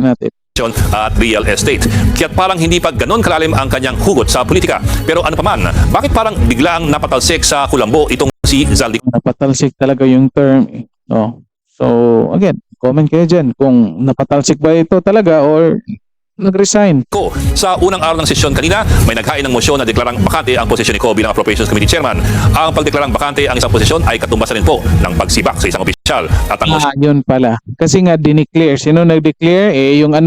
natin. at real estate. Kaya't parang hindi pa ganon kalalim ang kanyang hugot sa politika. Pero ano paman, bakit parang biglang napatalsik sa kulambo itong si Zaldi Napatalsik talaga yung term. eh. No? So, again, comment kayo dyan kung napatalsik ba ito talaga or nag-resign. ko. Sa unang araw ng sesyon kanina, may naghain ng mosyon na deklarang bakante ang posisyon ni Ko bilang Appropriations Committee Chairman. Ang pagdeklarang bakante ang isang posisyon ay katumbasan rin po ng pagsibak sa isang opisyal. At ang Ah, yun pala. Kasi nga dineclare. Sino nag-declare? Eh, yung ano.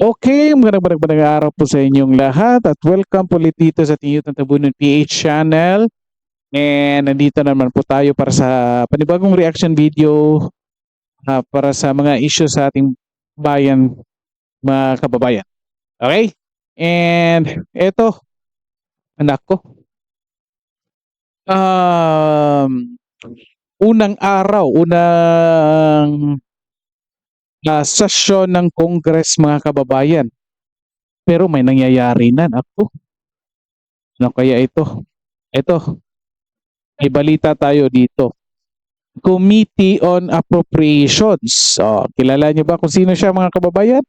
Okay, magandang magandang araw po sa inyong lahat at welcome po ulit dito sa ating YouTube Tabunan PH channel. And nandito naman po tayo para sa panibagong reaction video ah, para sa mga issues sa ating bayan, mga kababayan. Okay? And eto, anak ko. Um, unang araw, unang uh, sesyon ng Congress mga kababayan. Pero may nangyayari na ako. Ano kaya ito? Ito. May balita tayo dito. Committee on Appropriations. Oh, kilala niyo ba kung sino siya mga kababayan?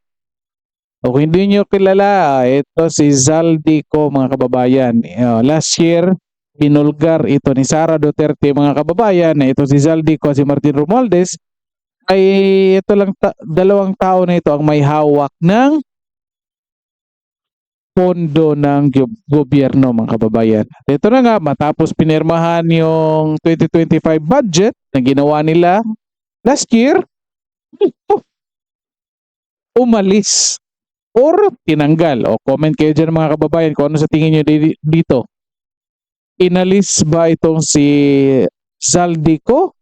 O kung hindi niyo kilala, ito si Zaldico mga kababayan. Oh, last year, binulgar ito ni Sara Duterte mga kababayan. Ito si Zaldico, si Martin Romualdez ay ito lang ta- dalawang tao na ito ang may hawak ng pondo ng gob- gobyerno mga kababayan. Ito na nga matapos pinirmahan yung 2025 budget na ginawa nila last year umalis or tinanggal o comment kayo dyan mga kababayan kung ano sa tingin nyo di- dito inalis ba itong si Zaldico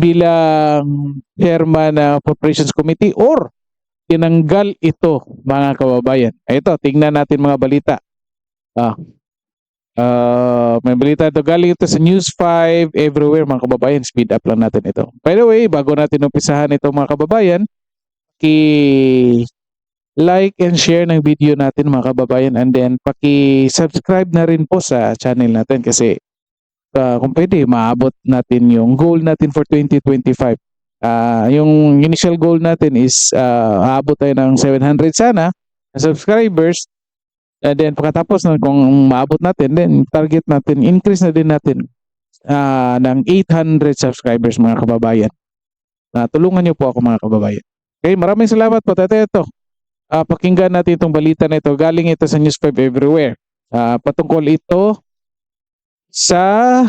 bilang chairman ng Appropriations Committee or tinanggal ito mga kababayan. Ito, tingnan natin mga balita. Ah. Ah, may balita ito galing ito sa News 5 everywhere mga kababayan. Speed up lang natin ito. By the way, bago natin umpisahan ito mga kababayan, ki like and share ng video natin mga kababayan and then paki-subscribe na rin po sa channel natin kasi uh, kung pwede maabot natin yung goal natin for 2025. Ah, yung initial goal natin is uh, aabot tayo ng 700 sana na subscribers. And then pagkatapos na kung maabot natin, then target natin, increase na din natin ah, ng 800 subscribers mga kababayan. Ah, tulungan niyo po ako mga kababayan. Okay, maraming salamat po. Tete, ito. Ah, pakinggan natin itong balita na ito. Galing ito sa News 5 Everywhere. Ah, patungkol ito sa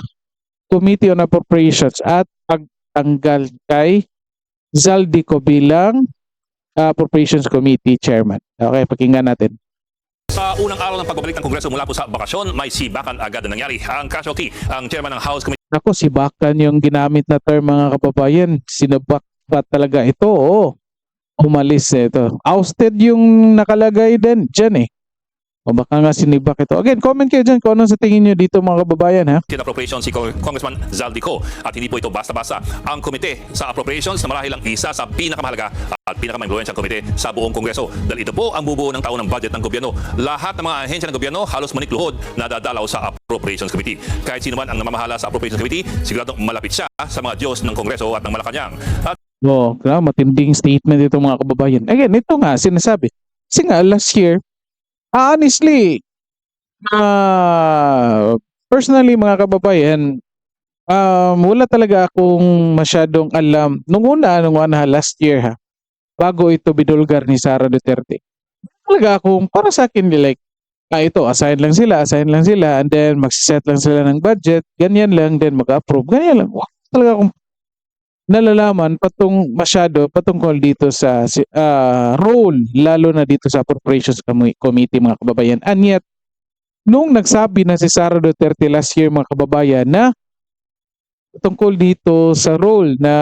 Committee on Appropriations at pagtanggal kay Zaldico bilang ah, Appropriations Committee Chairman. Okay, pakinggan natin. Sa unang araw ng pagbabalik ng Kongreso mula po sa bakasyon, may sibakan agad na nangyari. Ang casualty, ang chairman ng House Committee Ako, si Bakan yung ginamit na term mga kababayan. Sinabak ba talaga ito? Oo. Umalis eh, ito. Ousted yung nakalagay din dyan eh. O baka nga sinibak ito. Again, comment kayo dyan kung ano sa tingin nyo dito mga kababayan ha. Appropriations si Cong- Congressman Zaldico at hindi po ito basta-basta. Ang komite sa appropriations na marahil ang isa sa pinakamahalaga at pinakamainfluensyang komite sa buong Kongreso dahil ito po ang bubuo ng taon ng budget ng gobyerno. Lahat ng mga ahensya ng gobyerno halos manikluhod na dadalaw sa Appropriations Committee. Kahit sino man ang namamahala sa Appropriations Committee, siguradong malapit siya sa mga Diyos ng Kongreso at ng Malacanang. At Oo, oh, matinding statement ito mga kababayan. Again, ito nga sinasabi. Kasi nga last year, ah, honestly, ah, personally mga kababayan, um, wala talaga akong masyadong alam. Nung una, nung una last year ha, bago ito binulgar ni Sara Duterte. Talaga akong, para sa akin, like, ah, ito, assign lang sila, assign lang sila, and then magsiset lang sila ng budget, ganyan lang, then mag-approve, ganyan lang. Wala talaga akong nalalaman patong masyado patungkol dito sa si- ah, role lalo na dito sa appropriations Commi- committee mga kababayan. And yet nung nagsabi na si Sara Duterte last year mga kababayan na tungkol dito sa role na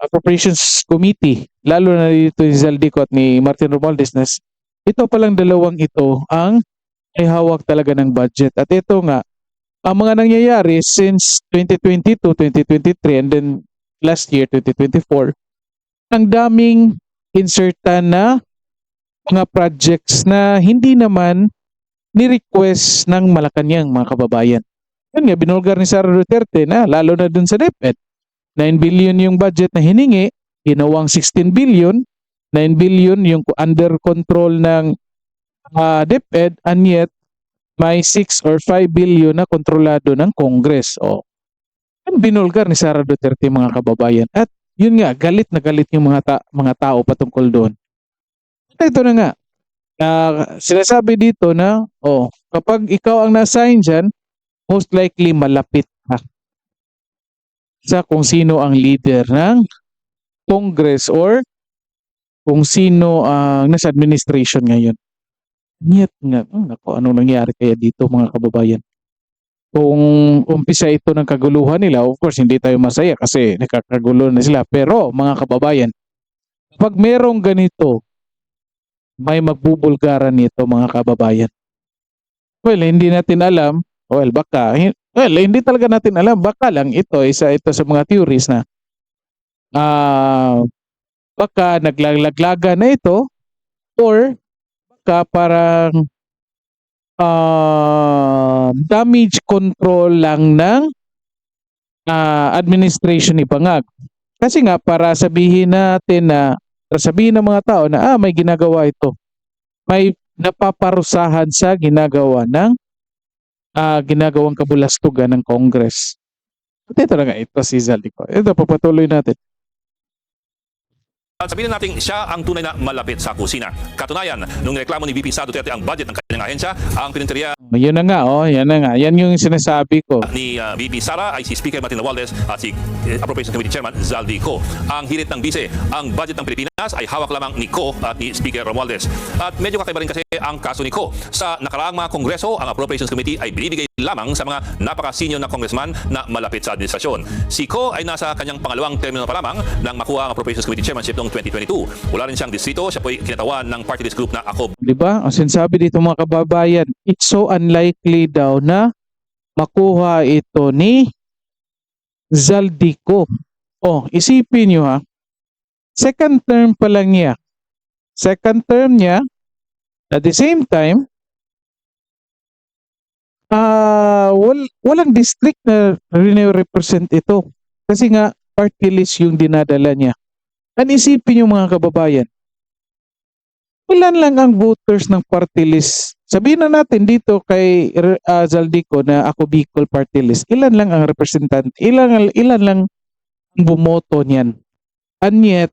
appropriations committee lalo na dito ni Zaldico at ni Martin Romualdez na ito palang dalawang ito ang ay hawak talaga ng budget. At ito nga ang mga nangyayari since 2022 2023 and then last year, 2024, ang daming insertan na mga projects na hindi naman ni-request ng Malacanang mga kababayan. Yun nga, binulgar ni Sara Duterte na lalo na dun sa DepEd. 9 billion yung budget na hiningi, ginawang 16 billion, 9 billion yung under control ng ah, DepEd and yet may 6 or 5 billion na kontrolado ng Congress. O, ang binulgar ni Sara Duterte mga kababayan. At yun nga, galit na galit yung mga, ta- mga tao patungkol doon. At ito na nga, ah, sinasabi dito na, oh, kapag ikaw ang na-assign dyan, most likely malapit ka sa kung sino ang leader ng Congress or kung sino ang nasa administration ngayon. Nyet nga, oh, naku, anong nangyari kaya dito mga kababayan? Kung umpisa ito ng kaguluhan nila, of course, hindi tayo masaya kasi nakakagulo na sila. Pero mga kababayan, pag merong ganito, may magbubulgaran nito mga kababayan. Well, hindi natin alam. Well, baka, well, hindi talaga natin alam. Baka lang ito, isa ito sa mga theories na ah baka naglalaglaga na ito or baka parang ah, damage control lang ng ah, administration ni Bangag. Kasi nga para sabihin natin na para sabihin ng mga tao na ah may ginagawa ito. May napaparusahan sa ginagawa ng ah, ginagawang kabulastugan ng Congress. At ito na nga ito si Zaldico. Ito papatuloy natin. At sabihin na natin siya ang tunay na malapit sa kusina. Katunayan, nung reklamo ni VP Sa Duterte ang budget ng kanyang ahensya, ang pininteriya Yun na nga, oh, yan na nga. Yan yung sinasabi ko. ni uh, VP Sara ay si Speaker Martin Romualdez at si eh, Appropriations Committee Chairman Zaldi Co. Ang hirit ng bise, ang budget ng Pilipinas ay hawak lamang ni Co at ni Speaker Romualdez. At medyo kakaiba rin kasi ang kaso ni Co. Sa nakaraang mga kongreso, ang Appropriations Committee ay binibigay lamang sa mga napaka-senior na congressman na malapit sa administrasyon. Si Co ay nasa kanyang pangalawang termino pa lamang nang makuha ang Appropriations Committee Chairmanship noong 2022. Wala rin siyang distrito, siya po'y kinatawan ng party list group na Ako Di ba? Ang sinasabi dito mga kababayan, it's so unlikely daw na makuha ito ni Zaldico. Oh, isipin nyo ha. Second term pa lang niya. Second term niya, at the same time, ah wal, walang district na represent ito. Kasi nga, party list yung dinadala niya. Ang isipin nyo mga kababayan, ilan lang ang voters ng party list? Sabihin na natin dito kay uh, Zaldico na ako Bicol party list. Ilan lang ang representant? Ilan ilan lang ang bumoto niyan? And yet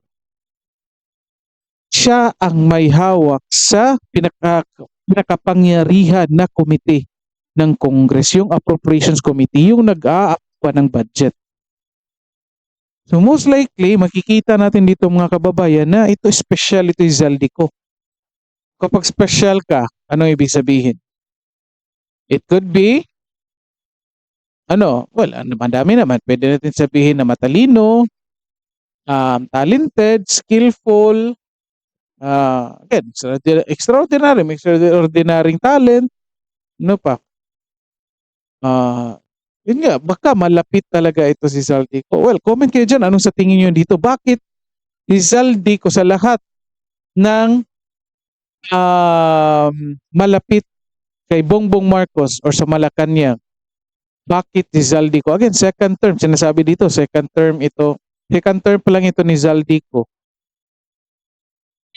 siya ang may hawak sa pinaka, pinakapangyarihan na komite ng Congress, yung Appropriations Committee, yung nag-aapa ng budget. So most likely, makikita natin dito mga kababayan na ito special, ito yung Zaldico kapag special ka, ano ibig sabihin? It could be, ano, well, madami naman. Pwede natin sabihin na matalino, um, talented, skillful, uh, again, extraordinary, extraordinary, extraordinary talent, ano pa? Uh, yun nga, baka malapit talaga ito si Zaldico. Well, comment kayo dyan, anong sa tingin nyo dito? Bakit si Zaldico sa lahat ng um, malapit kay Bongbong Marcos or sa Malacanang, bakit si Zaldico? Again, second term, sinasabi dito, second term ito. Second term pa lang ito ni Zaldico.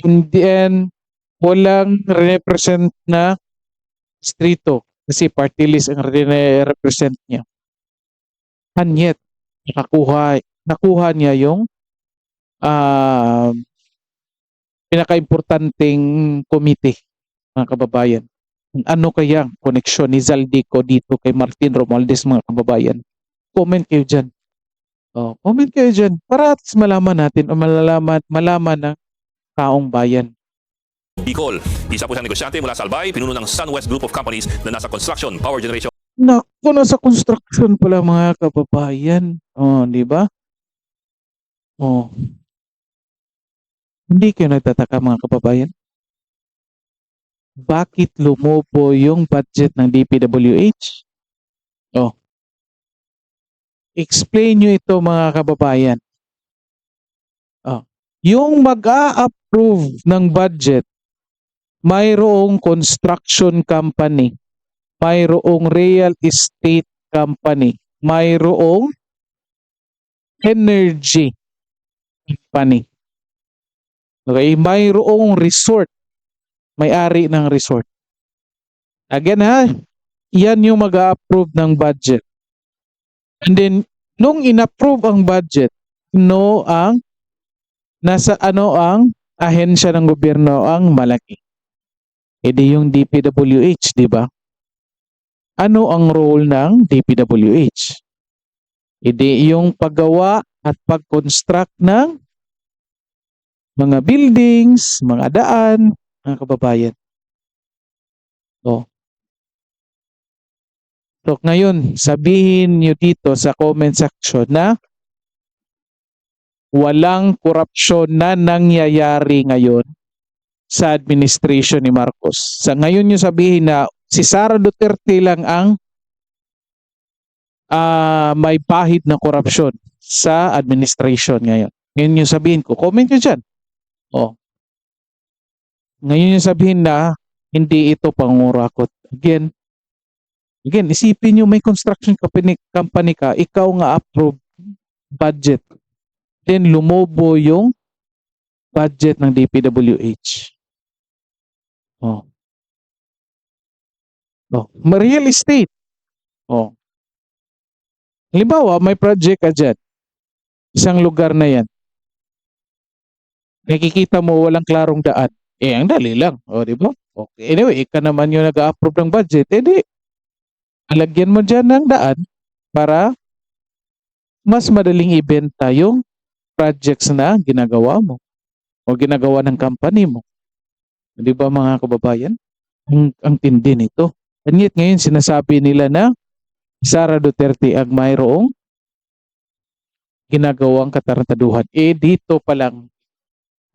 And then, walang represent na strito kasi party list ang represent niya. And yet, nakakuha, nakuha niya yung uh, pinaka-importanting komite, mga kababayan. Ano kaya ang koneksyon ni Zaldico dito kay Martin Romualdez, mga kababayan? Comment kayo dyan. Oh, comment kayo dyan para at least malaman natin o malalaman, malaman ng taong bayan. Bicol. Isa po siyang negosyante mula sa Albay, pinuno ng SunWest Group of Companies na nasa construction, power generation, Naku, nasa construction pala mga kababayan. Oh, di ba? Oh. Hindi kayo nagtataka mga kababayan? Bakit lumobo yung budget ng DPWH? Oh. Explain nyo ito mga kababayan. Oh. Yung mag-a-approve ng budget, mayroong construction company, mayroong real estate company, mayroong energy company. Okay, mayroong resort. May-ari ng resort. Again ha, yan yung mag-approve ng budget. And then, nung in-approve ang budget, no ang nasa ano ang ahensya ng gobyerno ang malaki. E di yung DPWH, di ba? Ano ang role ng DPWH? E di yung paggawa at pag-construct ng mga buildings, mga daan, mga kababayan. So, so ngayon, sabihin nyo dito sa comment section na walang korupsyon na nangyayari ngayon sa administration ni Marcos. Sa ngayon nyo sabihin na si Sara Duterte lang ang ah, may pahid na korupsyon sa administration ngayon. Ngayon nyo sabihin ko, comment nyo dyan. Oh. Ngayon nyo sabihin na hindi ito pangurakot. Again, again, isipin nyo may construction company, company ka, ikaw nga approve budget. Then lumobo yung budget ng DPWH. Oh. Oh, real estate. Oh. Halimbawa, may project ka dyan. Isang lugar na yan. Nakikita mo walang klarong daan. Eh, ang dali lang. O, di ba? Okay. Anyway, ika naman yung nag-approve ng budget. Eh, di, alagyan mo dyan ng daan para mas madaling ibenta yung projects na ginagawa mo o ginagawa ng company mo. Di ba mga kababayan? Ang, ang tindi nito. And ngayon sinasabi nila na Sara Duterte ang mayroong ginagawang katarantaduhan. Eh dito pa lang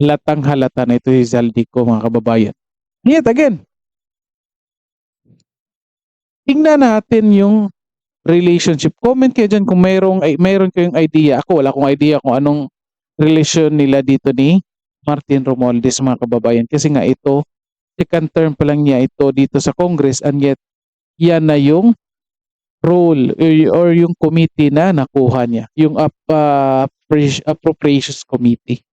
halatang halata na ito si Zaldico mga kababayan. Yet again, tingnan natin yung relationship. Comment kayo dyan kung mayroong, ay, mayroon kayong idea. Ako wala akong idea kung anong relasyon nila dito ni Martin Romualdez mga kababayan. Kasi nga ito, second term pa lang niya ito dito sa Congress and yet yan na yung role or, or yung committee na nakuha niya. Yung up, uh, appre- appropriations committee.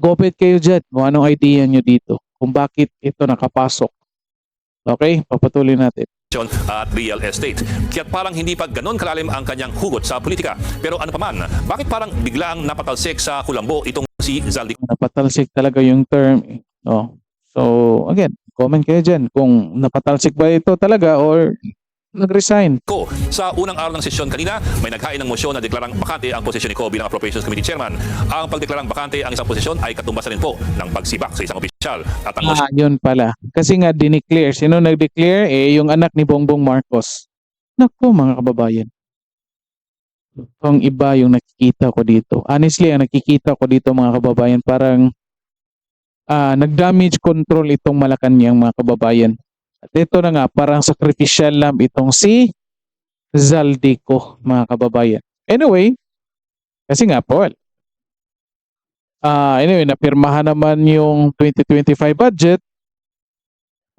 Gopit kayo dyan kung anong idea nyo dito. Kung bakit ito nakapasok. Okay, papatuloy natin. at real estate. Kaya't parang hindi pa ganon kalalim ang kanyang hugot sa politika. Pero ano paman, bakit parang biglang napatalsik sa kulambo itong si Zaldico? Napatalsik talaga yung term. Oh. So, again, comment kayo dyan kung napatalsik ba ito talaga or nag-resign. Sa unang araw ng sesyon kanina, may naghain ng motion na deklarang bakante ang posisyon ni Ko bilang Appropriations Committee Chairman. Ang pagdeklarang bakante ang isang posisyon ay katumbasan rin po ng pagsibak sa isang opisyal. At ang motion Ah, yun pala. Kasi nga dineclare. Sino nag-declare? Eh, yung anak ni Bongbong Marcos. Naku, mga kababayan. Ang iba yung nakikita ko dito. Honestly, ang nakikita ko dito mga kababayan, parang ah, nag-damage control itong Malacanang mga kababayan. At ito na nga, parang sacrificial lamb itong si Zaldico, mga kababayan. Anyway, kasi nga, Paul, Ah, anyway, napirmahan naman yung 2025 budget.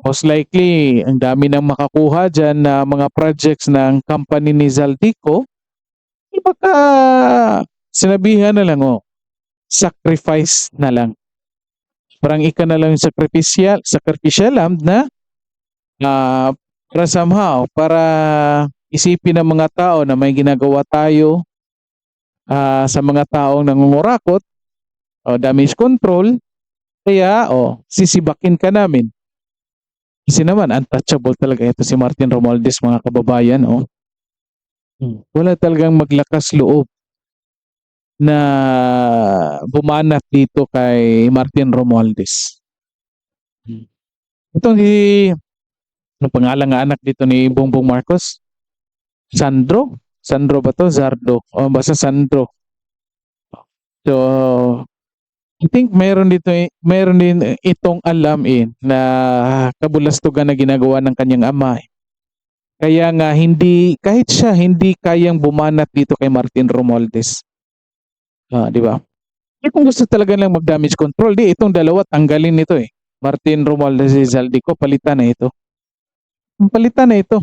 Most likely, ang dami nang makakuha dyan na mga projects ng company ni Zaldico. Baka sinabihan na lang, oh, sacrifice na lang. Parang ika na lang yung sacrificial, sacrificial lamb na ah, para somehow, para isipin ng mga tao na may ginagawa tayo ah, sa mga taong nangungurakot o damage control, kaya o sisibakin ka namin. Kasi naman, untouchable talaga ito si Martin Romualdez mga kababayan. O. Wala talagang maglakas loob na bumanat dito kay Martin Romualdez. Itong si ano pangalan nga anak dito ni Bongbong Marcos? Sandro? Sandro ba to? Zardo. O basta Sandro. So, I think mayroon dito mayroon din itong alam eh na kabulastugan na ginagawa ng kanyang ama. eh. Kaya nga hindi kahit siya hindi kayang bumanat dito kay Martin Romualdez. Ah, di ba? Eh kung gusto talaga lang mag-damage control, di itong dalawa tanggalin nito eh. Martin Romualdez si Zaldico palitan na ito. Palitan na ito.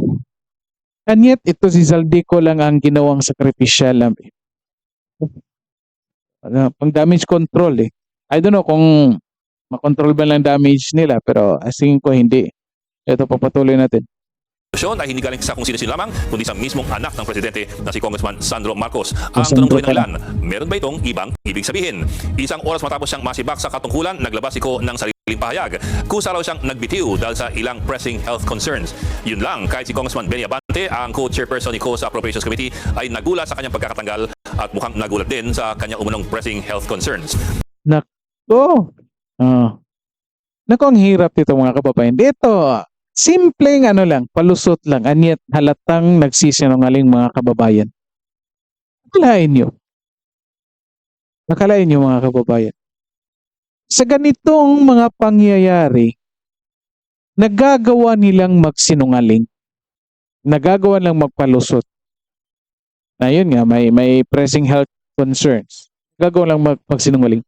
And yet, ito si Zaldico lang ang ginawang eh. Ano, pang damage control eh. I don't know kung makontrol ba lang damage nila pero as tingin ko hindi. Ito papatuloy natin. Solusyon ay hindi galing sa kung sino-sino lamang, kundi sa mismong anak ng presidente na si Congressman Sandro Marcos. Ang Sandro tanong tuloy ng ilan, meron ba itong ibang ibig sabihin? Isang oras matapos siyang masibak sa katungkulan, naglabas si Ko ng sariling pahayag. Kusa raw siyang nagbitiw dahil sa ilang pressing health concerns. Yun lang, kahit si Congressman Benny Abante, ang co-chairperson ni Ko sa Appropriations Committee, ay nagulat sa kanyang pagkakatanggal at mukhang nagulat din sa kanyang umunong pressing health concerns. Oh. Ah. Naku, ang hirap dito mga kababayan. Dito, simpleng ano lang, palusot lang, anyat halatang nagsisinungaling mga kababayan. Akalain nyo. Akalain nyo mga kababayan. Sa ganitong mga pangyayari, nagagawa nilang magsinungaling. Nagagawa lang magpalusot. Na yun nga, may, may pressing health concerns. Nagagawa lang mag, magsinungaling.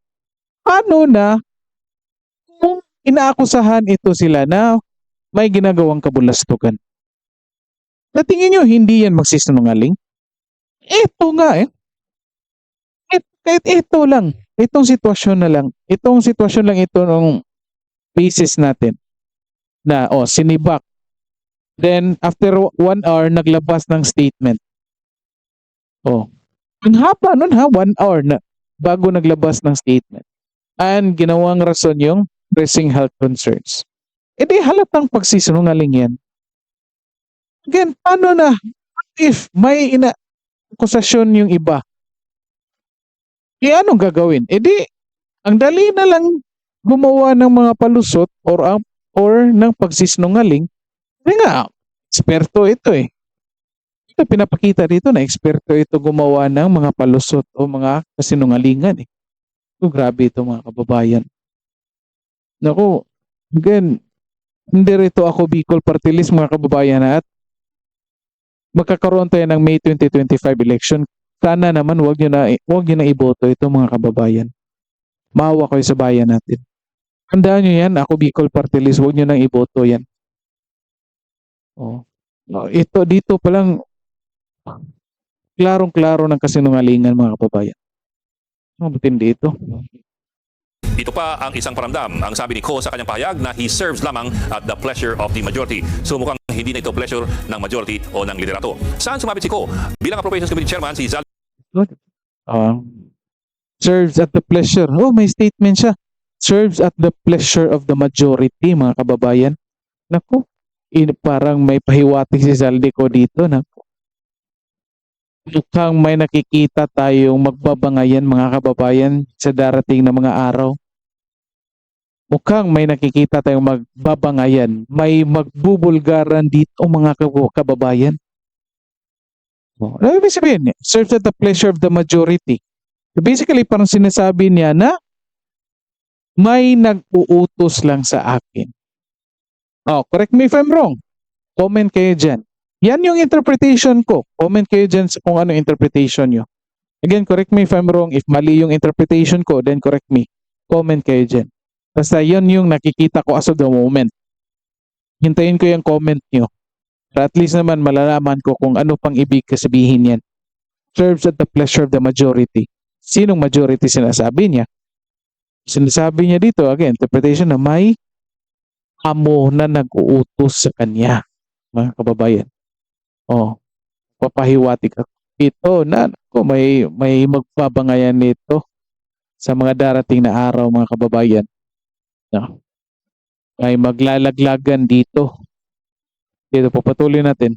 Paano na kung inaakusahan ito sila na may ginagawang kabulastugan? Sa tingin nyo, hindi yan magsisinungaling? Ito nga eh. Et, kahit ito lang, itong sitwasyon na lang, itong sitwasyon lang ito ng basis natin na, oh, sinibak. Then, after one hour, naglabas ng statement. Oh, ang haba nun ha, one hour na bago naglabas ng statement. And ginawang rason yung pressing health concerns. E di halatang pagsisinungaling yan. Again, paano na? If may ina akusasyon yung iba? E anong gagawin? E di, ang dali na lang gumawa ng mga palusot or ang or ng pagsisinungaling. Kasi nga, eksperto ito eh. Ito pinapakita dito na eksperto ito gumawa ng mga palusot o mga kasinungalingan eh. So, grabe ito mga kababayan. Naku, again, hindi rito ako Bicol Party mga kababayan at magkakaroon tayo ng May 2025 election. Sana naman wag niyo na wag niyo na iboto ito mga kababayan. Maawa kayo sa bayan natin. Tandaan niyo yan, ako Bicol Party List, wag niyo nang iboto yan. Oh. Oh, ito dito pa lang klarong-klaro ng kasinungalingan mga kababayan. Ang matindi ito. Ito pa ang isang paramdam. Ang sabi ni Ko sa kanyang pahayag na he serves lamang at the pleasure of the majority. So mukhang hindi na ito pleasure ng majority o ng liderato. Saan sumabit si Ko? Bilang Appropriations Committee Chairman, si Zal Ah, serves at the pleasure. Oh, may statement siya. Serves at the pleasure of the majority, mga kababayan. Naku, in, parang may pahiwatig si Zaldico dito. Naku. Mukhang may nakikita tayong magbabangayan, mga kababayan, sa darating na mga araw. Mukhang may nakikita tayong magbabangayan. May magbubulgaran dito, mga kab- kababayan. Oh, Ano ibig sabihin? Serves at the pleasure of the majority. Basically, parang sinasabi niya na may nag-uutos lang sa akin. Oh, correct me if I'm wrong. Comment kayo dyan. Yan yung interpretation ko. Comment kayo dyan kung ano interpretation nyo. Again, correct me if I'm wrong. If mali yung interpretation ko, then correct me. Comment kayo dyan. Basta yan yung nakikita ko as of the moment. Hintayin ko yung comment nyo. Para at least naman malalaman ko kung ano pang ibig sabihin yan. Serves at the pleasure of the majority. Sinong majority sinasabi niya? Sinasabi niya dito, again, interpretation na may amo na nag-uutos sa kanya. Mga kababayan. Oh, papahiwatig ako. Ito na, ko may, may magbabangayan nito sa mga darating na araw, mga kababayan. No? May maglalaglagan dito. Dito, papatuloy natin.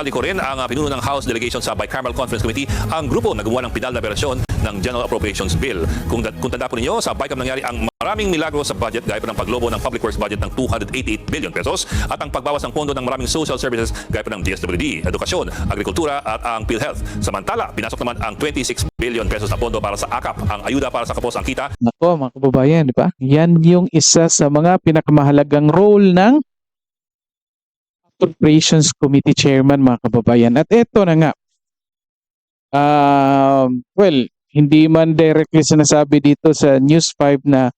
Rin ang uh, pinuno ng House Delegation sa Bicameral Conference Committee ang grupo na gumawa ng pinal na verasyon ng General Appropriations Bill. Kung, kung tanda po ninyo, sa BICAM nangyari ang maraming milagro sa budget gaya pa ng paglobo ng Public Works budget ng 288 billion pesos at ang pagbawas ng pondo ng maraming social services gaya pa ng DSWD, edukasyon, agrikultura at ang PhilHealth. Samantala, pinasok naman ang 26 billion pesos na pondo para sa AKAP, ang ayuda para sa kapos ang kita Nako, mga kababayan, di ba? Yan yung isa sa mga pinakamahalagang role ng Appropriations Committee Chairman, mga kababayan. At ito na nga. Um, well, hindi man directly sinasabi dito sa News 5 na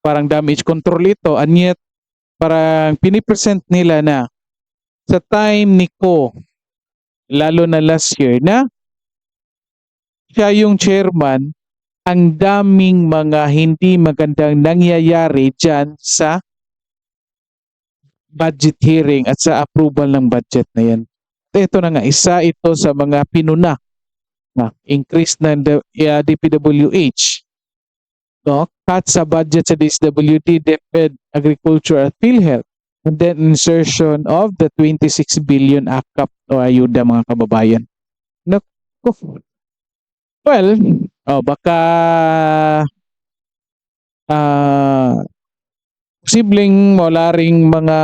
parang damage control ito. And yet, parang pinipresent nila na sa time ni Ko, lalo na last year, na siya yung chairman ang daming mga hindi magandang nangyayari dyan sa budget hearing at sa approval ng budget na yan. Ito na nga, isa ito sa mga pinuna na increase ng uh, DPWH. No? Cut sa budget sa DSWD, DepEd, Agriculture at PhilHealth. And then insertion of the 26 billion AKAP o ayuda mga kababayan. Naku. Well, oh, baka ah posibleng wala ring mga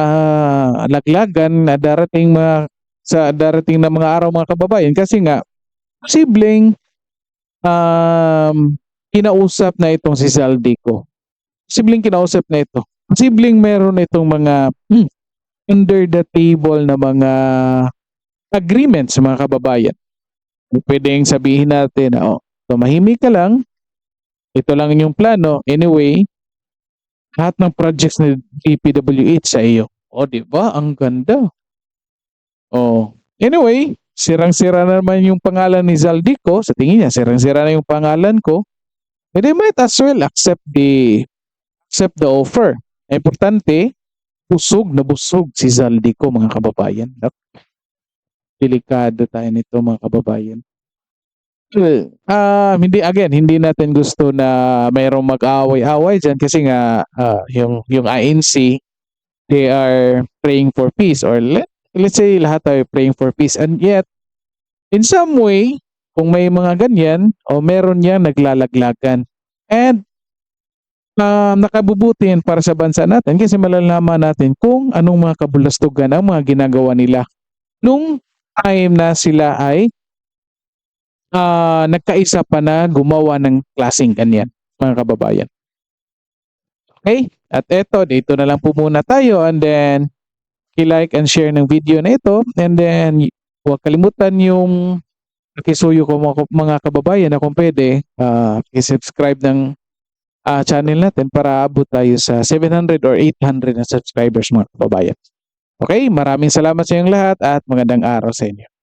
laglagan na darating mga sa darating na mga araw mga kababayan kasi nga posibleng um, kinausap na itong si Zaldico. Posibleng kinausap na ito. Posibleng meron itong mga hmm, under the table na mga agreements mga kababayan. Pwedeng sabihin natin na oh, tumahimik ka lang. Ito lang yung plano. Anyway, lahat ng projects na DPWH sa iyo. O, di ba? Ang ganda. Oh. Anyway, sirang-sira na naman yung pangalan ni Zaldico. Sa tingin niya, sirang-sira na yung pangalan ko. Eh, they might as well accept the accept the offer. Importante, busog na busog si Zaldico, mga kababayan. Delikado tayo nito, mga kababayan. Ah, hindi again, hindi natin gusto na mayroong mag-away-away diyan kasi nga ah, yung yung INC they are praying for peace or let, let's say lahat tayo praying for peace. And yet in some way kung may mga ganyan o meron yang naglalaglagan. And um, nakabubuti yan para sa bansa natin kasi malalaman natin kung anong mga kabulastugan ang mga ginagawa nila. Nung time na sila ay ah, nagkaisa pa na gumawa ng klaseng ganyan, mga kababayan. Okay? At eto, dito na lang po muna tayo and then i-like and share ng video na ito and then huwag kalimutan yung pakisuyo ko mga, kababayan na kung pwede ah, i-subscribe ng ah, channel natin para abot tayo sa 700 or 800 na subscribers mga kababayan. Okay? Maraming salamat sa inyong lahat at magandang araw sa inyo.